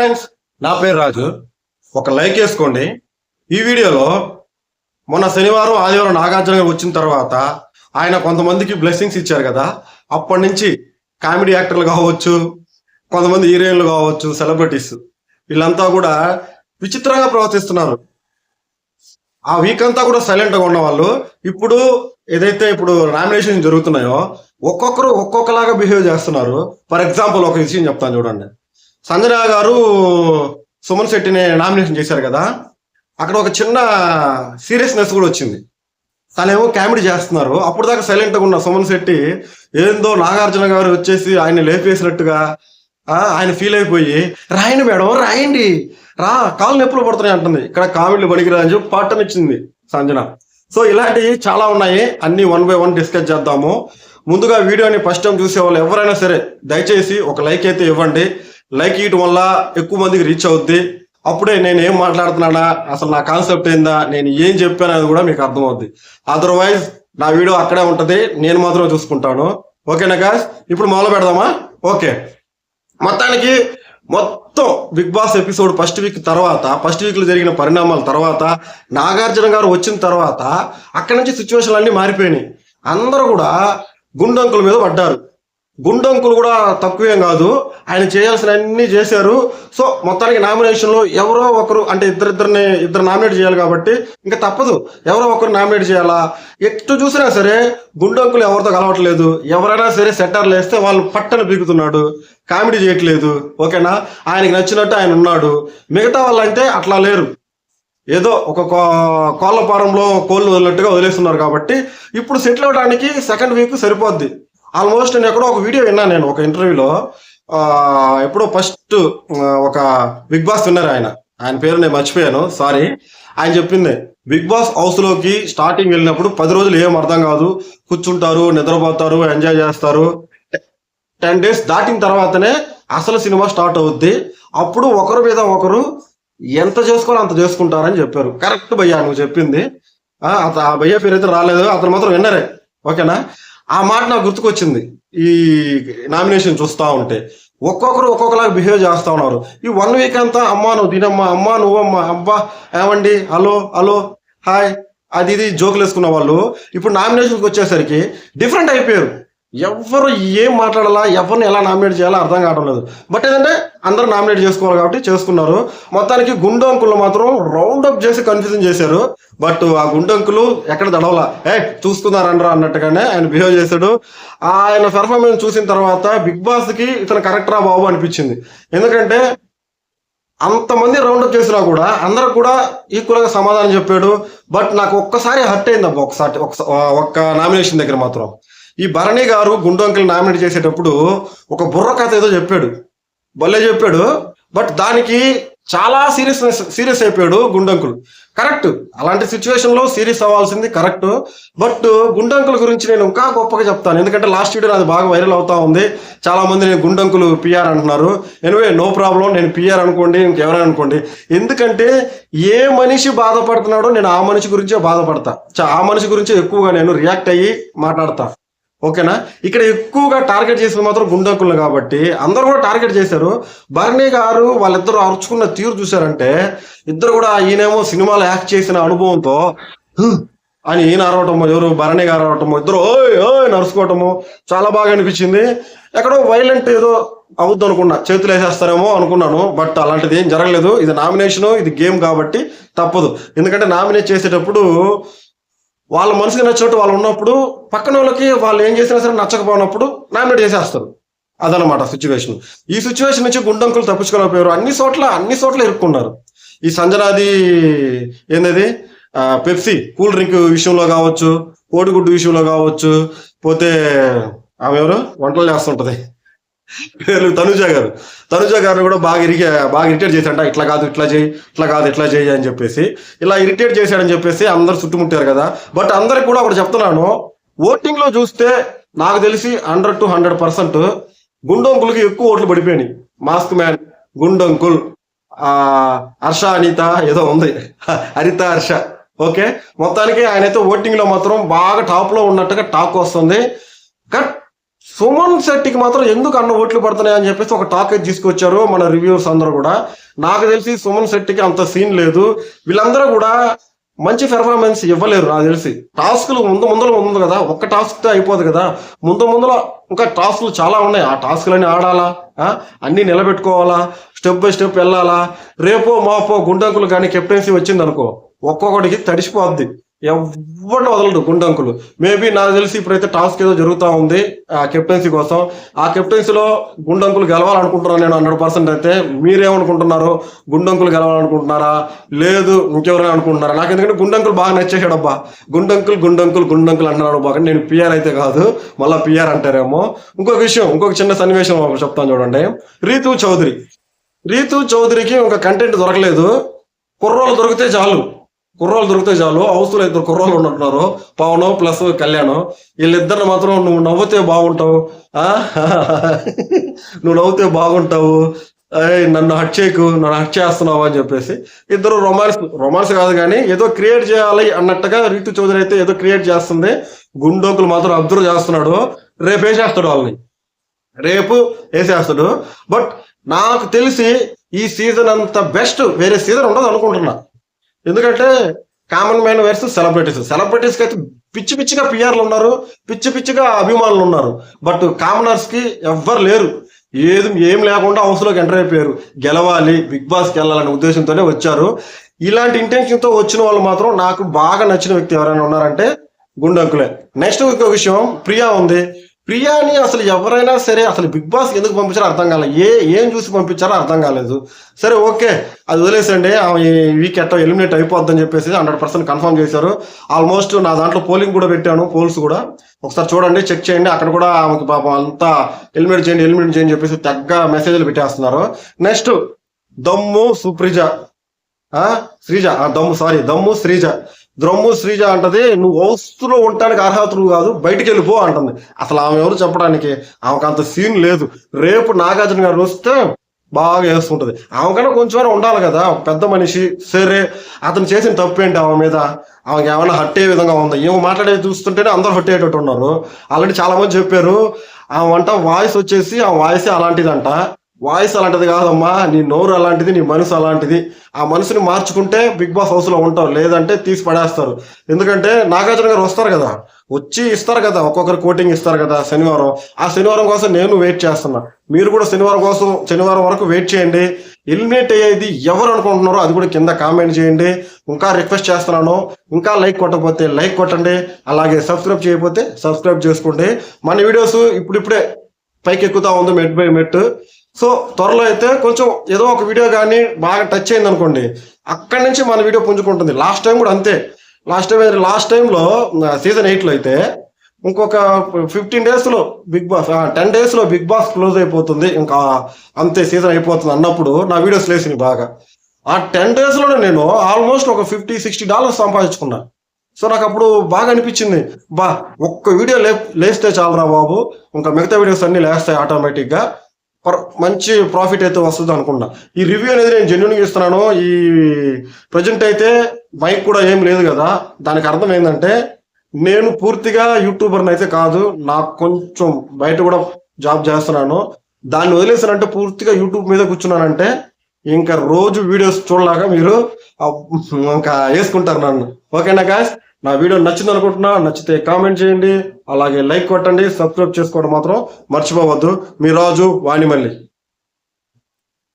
Friends నా పేరు రాజు. ఒక లైక్ వేసుకోండి. ఈ వీడియోలో మొన్న శనివారం ఆదివారం నాగార్జున గారు వచ్చిన తర్వాత ఆయన కొంతమందికి బ్లెస్సింగ్స్ ఇచ్చారు కదా. అప్పటి నుంచి కామెడీ యాక్టర్లు కావచ్చు కొంతమంది హీరోయిన్లు కావచ్చు సెలబ్రిటీస్ వీళ్ళంతా కూడా విచిత్రంగా ప్రవర్తిస్తున్నారు. ఆ వీక్ అంతా కూడా సైలెంట్గా ఉన్నవాళ్ళు ఇప్పుడు ఏదైతే ఇప్పుడు నామినేషన్ జరుగుతున్నాయో ఒక్కొక్కరు ఒక్కొక్కలాగా బిహేవ్ చేస్తున్నారు. ఫర్ ఎగ్జాంపుల్ ఒక విషయం చెప్తాను చూడండి. సంజన గారు సుమన్ శెట్టిని నామినేషన్ చేశారు కదా. అక్కడ ఒక చిన్న సీరియస్నెస్ కూడా వచ్చింది. తనేమో కామెడీ చేస్తున్నారు. అప్పుడు దాకా సైలెంట్గా ఉన్న సుమన్ శెట్టి ఏందో నాగార్జున గారు వచ్చేసి ఆయన లేపేసినట్టుగా ఆయన ఫీల్ అయిపోయి రాయండి మేడం రాయండి. రా కాలు నొప్పులు పడుతున్నాయి అంటుంది. ఇక్కడ కామెడీలు పనికిరా అని చెప్పి పాటను ఇచ్చింది సంజన. సో ఇలాంటివి చాలా ఉన్నాయి. అన్ని వన్ బై వన్ డిస్కస్ చేద్దాము. ముందుగా వీడియోని ఫస్ట్ టైం చూసే వాళ్ళు ఎవరైనా సరే దయచేసి ఒక లైక్ అయితే ఇవ్వండి. లైక్ ఇవ్వడం వల్ల ఎక్కువ మందికి రీచ్ అవుద్ది. అప్పుడే నేను ఏం మాట్లాడుతున్నానా? అసలు నా కాన్సెప్ట్ ఏందా? నేను ఏం చెప్పాను అనేది కూడా మీకు అర్థమవుద్ది. అదర్వైజ్ నా వీడియో అక్కడే ఉంటుంది. నేను మాత్రం చూసుకుంటాను. ఓకేనా గాయస్ ఇప్పుడు మొదలు పెడదామా? ఓకే. మొత్తానికి మొత్తం Bigg Boss episode first week తర్వాత ఫస్ట్ వీక్లో జరిగిన పరిణామాల తర్వాత నాగార్జున గారు వచ్చిన తర్వాత అక్కడి నుంచి సిచ్యువేషన్లు అన్ని మారిపోయినాయి. అందరూ కూడా గుండంకుల మీద పడ్డారు. గుండంకులు కూడా తక్కువేం కాదు. ఆయన చేయాల్సిన అన్ని చేశారు. సో మొత్తానికి నామినేషన్లో ఎవరో ఒకరు అంటే ఇద్దరిద్దరిని ఇద్దరు నామినేట్ చేయాలి కాబట్టి ఇంకా తప్పదు. ఎవరో ఒకరు నామినేట్ చేయాలా? ఎటు చూసినా సరే గుండంకులు ఎవరితో కలవట్లేదు. ఎవరైనా సరే సెట్టర్లు వేస్తే వాళ్ళు పట్టను పీకుతున్నాడు. కామెడీ చేయట్లేదు. ఓకేనా? ఆయనకి నచ్చినట్టు ఆయన ఉన్నాడు. మిగతా వాళ్ళంటే అట్లా లేరు. ఏదో ఒక కో- కోళ్ళ ఫారంలో కోళ్ళు వదిలినట్టుగా వదిలేస్తున్నారు కాబట్టి ఇప్పుడు సెటిల్ అవ్వడానికి సెకండ్ వీక్ సరిపోద్ది. ఆల్మోస్ట్ నేను ఎక్కడో ఒక వీడియో విన్నాను నేను ఒక ఇంటర్వ్యూలో ఎప్పుడో ఫస్ట్ ఒక బిగ్ బాస్ విన్నర్ ఆయన. ఆయన పేరు నేను మర్చిపోయాను సారీ ఆయన చెప్పింది బిగ్ బాస్ హౌస్లోకి స్టార్టింగ్ వెళ్ళినప్పుడు పది రోజులు ఏం అర్థం కాదు. కూర్చుంటారు నిద్రపోతారు ఎంజాయ్ చేస్తారు. టెన్ డేస్ దాటిన తర్వాతనే అసలు సినిమా స్టార్ట్ అవుద్ది. అప్పుడు ఒకరి మీద ఒకరు ఎంత చేసుకోవాలో అంత చేసుకుంటారని చెప్పారు. కరెక్ట్ భయ్యా నువ్వు చెప్పింది. ఆ, అత- ఆ భయ్య పేరు అయితే రాలేదు. అతను మాత్రం విన్నరే ఓకేనా? ఆ మాట నాకు గుర్తుకొచ్చింది. ఈ నామినేషన్ చూస్తూ ఉంటే. ఒక్కొక్కరు ఒక్కొక్కలాగా బిహేవ్ చేస్తా ఉన్నారు. ఈ వన్ వీక్ అంతా అమ్మా నువ్వు తినమ్మా అమ్మా నువ్వమ్మా అబ్బా ఏమండి హలో హలో హాయ్ అది ఇది జోకులు వేసుకున్న వాళ్ళు. ఇప్పుడు నామినేషన్కి వచ్చేసరికి డిఫరెంట్ అయిపోయారు. ఎవరు ఏం మాట్లాడాలా ఎవరిని ఎలా నామినేట్ చేయాలో అర్థం కావడం లేదు. బట్ ఏంటంటే అందరూ నామినేట్ చేసుకోవాలి కాబట్టి చేసుకున్నారు. మొత్తానికి గుండె అంకులు మాత్రం రౌండ్ అప్ చేసి కన్ఫ్యూజన్ చేశారు. బట్ ఆ గుండు అంకులు ఎక్కడ దడవలా ఏ చూసుకున్నారనరా అన్నట్టుగానే ఆయన బిహేవ్ చేశాడు. ఆయన పెర్ఫార్మెన్స్ చూసిన తర్వాత బిగ్ బాస్కి ఇతను కరెక్టరా బాబు అనిపించింది. ఎందుకంటే అంతమంది రౌండ్ అప్ చేసినా కూడా అందరూ కూడా ఈక్వల్గా సమాధానం చెప్పాడు. బట్ నాకు ఒక్కసారి హర్ట్ అయింది అబ్బా ఒకసారి ఒకస- ఒక్క నామినేషన్ దగ్గర మాత్రం. ఈ భరణి గారు గుండు నామినేట్ చేసేటప్పుడు ఒక బుర్ర కథ ఏదో చెప్పాడు. భలే చెప్పాడు. బట్ దానికి చాలా సీరియస్ సీరియస్ అయిపోయాడు గుండంకులు కరెక్ట్. అలాంటి సిచ్యువేషన్లో సీరియస్ అవ్వాల్సింది కరెక్ట్. బట్ గుండంకుల గురించి నేను ఇంకా గొప్పగా చెప్తాను. ఎందుకంటే లాస్ట్ వీడియో అది బాగా వైరల్ అవుతా ఉంది. చాలామంది నేను గుండంకులు పిఆర్ అంటున్నారు. ఎనివే నో ప్రాబ్లం నేను పిఆర్ అనుకోండి ఇంకెవరైనా అనుకోండి. ఎందుకంటే ఏ మనిషి బాధపడుతున్నాడో నేను ఆ మనిషి గురించే బాధపడతా. ఆ మనిషి గురించే ఎక్కువగా నేను రియాక్ట్ అయ్యి మాట్లాడతా. ఓకేనా? ఇక్కడ ఎక్కువగా టార్గెట్ చేసింది మాత్రం గుండంకులు కాబట్టి అందరూ కూడా టార్గెట్ చేశారు. బర్నీ గారు వాళ్ళిద్దరు అరుచుకున్న తీరు చూశారంటే ఇద్దరు కూడా ఈయనేమో సినిమాలో యాక్ట్ చేసిన అనుభవంతో అని ఈయన అరవటము ఎవరు భరణి గారు అరవటము ఇద్దరు ఓయ్ ఓయ్ నరుచుకోవటము చాలా బాగా అనిపించింది. ఎక్కడో వైలెంట్ ఏదో అవుద్దు అనుకున్నా చేతులు వేసేస్తారేమో అనుకున్నాను బట్ అలాంటిది ఏం జరగలేదు. ఇది నామినేషన్ ఇది గేమ్ కాబట్టి తప్పదు. ఎందుకంటే నామినేట్ చేసేటప్పుడు వాళ్ళ మనసుకి నచ్చినట్టు వాళ్ళు ఉన్నప్పుడు పక్కన వాళ్ళకి వాళ్ళు ఏం చేసినా సరే నచ్చకపోయినప్పుడు నామినేట్ చేసేస్తారు. అదనమాట సిచ్యువేషన్ ఈ సిచ్యువేషన్ నుంచి గుండంకులు తప్పించుకోలేకపోయారు అన్ని చోట్ల అన్ని చోట్ల ఇరుక్కున్నారు. ఈ సంజనాది ఏందది? పెప్సీ కూల్ డ్రింక్ విషయంలో కావచ్చు కోడిగుడ్డు విషయంలో కావచ్చు పోతే ఆమె ఎవరు? వంటలు చేస్తుంటది. పేర్లు తనుజ గారు. తనుజ గారిని కూడా బాగా ఇరిగే బాగా ఇరిటేట్ చేశాడంట. ఇట్లా కాదు ఇట్లా చేయి ఇట్లా కాదు ఇట్లా చేయి అని చెప్పేసి. ఇలా ఇరిటేట్ చేశాడని చెప్పేసి అందరు చుట్టుముట్టారు కదా. బట్ అందరికి కూడా ఒకటి చెప్తున్నాను. ఓటింగ్లో చూస్తే నాకు తెలిసి హండ్రెడ్ టు హండ్రెడ్ పర్సెంట్ గుండొంకులకి ఎక్కువ ఓట్లు పడిపోయినాయి. మాస్క్ మ్యాన్ గుండొంకుల్ ఆ హర్ష అనిత ఏదో ఉంది. హరిత హర్ష. ఓకే? మొత్తానికి ఆయన అయితే ఓటింగ్లో మాత్రం బాగా టాప్లో ఉన్నట్టుగా టాక్ వస్తుంది. కట్ సుమన్ శెట్టికి మాత్రం ఎందుకు అన్న ఓట్లు పడుతున్నాయి అని చెప్పేసి ఒక టాక్ అయితే తీసుకొచ్చారు మన రివ్యూస్ అందరూ కూడా. నాకు తెలిసి సుమన్ శెట్టికి అంత సీన్ లేదు. వీళ్ళందరూ కూడా మంచి పెర్ఫార్మెన్స్ ఇవ్వలేరు నాకు తెలిసి. టాస్క్లు ముందు ముందులో ఉంది కదా ఒక్క టాస్క్తో అయిపోదు కదా. ముందు ముందులో ఇంకా టాస్క్లు చాలా ఉన్నాయి. ఆ టాస్క్లన్నీ ఆడాలా? అన్నీ నిలబెట్టుకోవాలా? స్టెప్ బై స్టెప్ వెళ్ళాలా? రేపో మాపో గుండంకులు కానీ కెప్టెన్సీ వచ్చింది అనుకో ఒక్కొక్కడికి తడిసిపోద్ది. ఎవరిని వదలడు గుండంకులు. మేబీ నాకు తెలిసి ఇప్పుడైతే టాస్క్ ఏదో జరుగుతూ ఉంది ఆ కెప్టెన్సీ కోసం. ఆ కెప్టెన్సీలో గుండంకులు గెలవాలనుకుంటున్నాను నేను హండ్రెడ్ పర్సెంట్ అయితే. మీరేమనుకుంటున్నారు? గుండంకులు గెలవాలనుకుంటున్నారా? లేదు ఇంకెవరైనా అనుకుంటున్నారా? నాకు ఎందుకంటే గుండంకులు బాగా నచ్చేసాడు అబ్బా గుండంకులు గుండంకులు గుండంకులు అంటున్నాడు బాగా. నేను పిఆర్ అయితే కాదు మళ్ళీ పిఆర్ అంటారేమో. ఇంకొక విషయం ఇంకొక చిన్న సన్నివేశం చెప్తాను చూడండి. రీతు చౌదరి. రీతు చౌదరికి ఒక కంటెంట్ దొరకలేదు. కుర్రోలు దొరికితే చాలు. కుర్రోలు దొరికితే చాలు హౌస్లో ఇద్దరు కుర్రోలు ఉన్నట్టున్నారు. పవన్ ప్లస్ కళ్యాణ్. వీళ్ళిద్దరిని మాత్రం నువ్వు నవ్వుతే బాగుంటావు. ఆ? నువ్వు నవ్వుతే బాగుంటావు. నన్ను హట్ చేయకు నన్ను హట్ చేస్తున్నావు అని చెప్పేసి ఇద్దరు రొమాన్స్ రొమాన్స్ కాదు కానీ ఏదో క్రియేట్ చేయాలి అన్నట్టుగా రీతు చౌదరి అయితే ఏదో క్రియేట్ చేస్తుంది. గుండోకులు మాత్రం అబ్జర్వ్ చేస్తున్నాడు. రేపు వేసేస్తాడు వాళ్ళని? రేపు వేసేస్తాడు బట్ నాకు తెలిసి ఈ సీజన్ అంత బెస్ట్ వేరే సీజన్ ఉండదు అనుకుంటున్నా. ఎందుకంటే కామన్ మ్యాన్ వర్సెస్ సెలబ్రిటీస్ సెలబ్రిటీస్కి అయితే పిచ్చి పిచ్చిగా పిఆర్లు ఉన్నారు పిచ్చి పిచ్చిగా అభిమానులు ఉన్నారు. బట్ కామనర్స్కి ఎవ్వరు లేరు. ఏది ఏం లేకుండా హౌస్లోకి ఎంటర్ అయిపోయారు. గెలవాలి బిగ్ బాస్కి వెళ్ళాలనే ఉద్దేశంతోనే వచ్చారు. ఇలాంటి ఇంటెన్షన్తో వచ్చిన వాళ్ళు మాత్రం నాకు బాగా నచ్చిన వ్యక్తి ఎవరైనా ఉన్నారంటే గుండంకులే. నెక్స్ట్ ఇంకో విషయం ప్రియా ఉంది. ప్రియాని అసలు ఎవరైనా సరే అసలు బిగ్ బాస్ ఎందుకు పంపించారో అర్థం కాలేదు. ఏ ఏం చూసి పంపించారో అర్థం కాలేదు. సరే ఓకే. అది వదిలేసండి ఆమె ఈ వీక్ ఎట్టో ఎలిమినేట్ అయిపోద్దని చెప్పేసి హండ్రెడ్ పర్సెంట్ కన్ఫర్మ్ చేశారు. ఆల్మోస్ట్ నా దాంట్లో పోలింగ్ కూడా పెట్టాను పోల్స్ కూడా. ఒకసారి చూడండి చెక్ చేయండి. అక్కడ కూడా ఆమెకి పాపం అంతా ఎలిమినేట్ చేయండి ఎలిమినేట్ చేయండి చెప్పేసి తగ్గ మెసేజ్లు పెట్టేస్తున్నారు. నెక్స్ట్ దమ్ము సుప్రిజ. శ్రీజ. ఆ దమ్ము సారీ దమ్ము శ్రీజ. ద్రమ్ము శ్రీజ అంటది నువ్వు హౌస్లో ఉండటానికి అర్హతలు కాదు బయటికి వెళ్ళిపో అంటుంది. అసలు ఆమె ఎవరు చెప్పడానికి? ఆమెకు అంత సీన్ లేదు. రేపు నాగార్జున గారు వస్తే బాగా వేస్తుంటది ఆమెకన్నా కొంచెం ఉండాలి కదా పెద్ద మనిషి సరే అతను చేసిన తప్పేంటి ఆమె మీద? ఆమెకి ఏమైనా హట్టే విధంగా ఉంది? ఏమో మాట్లాడేది చూస్తుంటేనే అందరూ హట్ అయ్యేటట్టు ఉన్నారు ఆల్రెడీ చాలామంది చెప్పారు ఆమె వంట వాయిస్ వచ్చేసి ఆ వాయిస్ అలాంటిదంట. వాయిస్ అలాంటిది కాదమ్మా నీ నోరు అలాంటిది నీ మనసు అలాంటిది. ఆ మనసుని మార్చుకుంటే బిగ్ బాస్ హౌస్లో ఉంటావు లేదంటే తీసి పడేస్తారు. ఎందుకంటే నాగార్జున గారు వస్తారు కదా వచ్చి ఇస్తారు కదా ఒక్కొక్కరు కోటింగ్ ఇస్తారు కదా శనివారం. ఆ శనివారం కోసం నేను వెయిట్ చేస్తున్నా. మీరు కూడా శనివారం కోసం శనివారం వరకు వెయిట్ చేయండి. ఎలిమినేట్ అయ్యేది ఎవరు అనుకుంటున్నారో అది కూడా కింద కామెంట్ చేయండి. ఇంకా రిక్వెస్ట్ చేస్తున్నాను ఇంకా లైక్ కొట్టకపోతే లైక్ కొట్టండి. అలాగే సబ్స్క్రైబ్ చేయకపోతే సబ్స్క్రైబ్ చేసుకోండి. మన వీడియోస్ ఇప్పుడిప్పుడే పైకి ఎక్కుతా ఉంది మెట్ బై మెట్. సో త్వరలో అయితే కొంచెం ఏదో ఒక వీడియో కానీ బాగా టచ్ అయింది అనుకోండి అక్కడి నుంచి మన వీడియో పుంజుకుంటుంది. లాస్ట్ టైం కూడా అంతే. లాస్ట్ టైం లాస్ట్ టైంలో సీజన్ ఎయిట్లో అయితే ఇంకొక ఫిఫ్టీన్ డేస్లో బిగ్ బాస్ టెన్ డేస్లో బిగ్ బాస్ క్లోజ్ అయిపోతుంది. ఇంకా అంతే సీజన్ అయిపోతుంది అన్నప్పుడు నా వీడియోస్ లేసినాయి బాగా. ఆ టెన్ డేస్లోనే నేను ఆల్మోస్ట్ ఒక ఫిఫ్టీ సిక్స్టీ డాలర్స్ సంపాదించుకున్నా. సో నాకు అప్పుడు బాగా అనిపించింది. బా ఒక్క వీడియో లే లేస్తే చాలరా బాబు. ఇంకా మిగతా వీడియోస్ అన్నీ లేస్తాయి ఆటోమేటిక్గా మంచి ప్రాఫిట్ అయితే వస్తుంది అనుకున్నా ఈ రివ్యూ అనేది నేను జెన్యున్గా ఇస్తున్నాను ఈ ప్రజెంట్ అయితే మైక్ కూడా ఏం లేదు కదా. దానికి అర్థం ఏంటంటే నేను పూర్తిగా యూట్యూబర్ని అయితే కాదు నాకు కొంచెం బయట కూడా జాబ్ చేస్తున్నాను. దాన్ని వదిలేసానంటే పూర్తిగా యూట్యూబ్ మీద కూర్చున్నానంటే ఇంకా రోజు వీడియోస్ చూడలాగా మీరు ఇంకా వేసుకుంటారు నన్ను. ఓకేనా కాస్ నా వీడియో నచ్చింది అనుకుంటున్నా నచ్చితే కామెంట్ చేయండి అలాగే లైక్ కొట్టండి సబ్స్క్రైబ్ చేసుకోవడం మాత్రం మర్చిపోవద్దు. మీ రాజు వాణిమల్లి.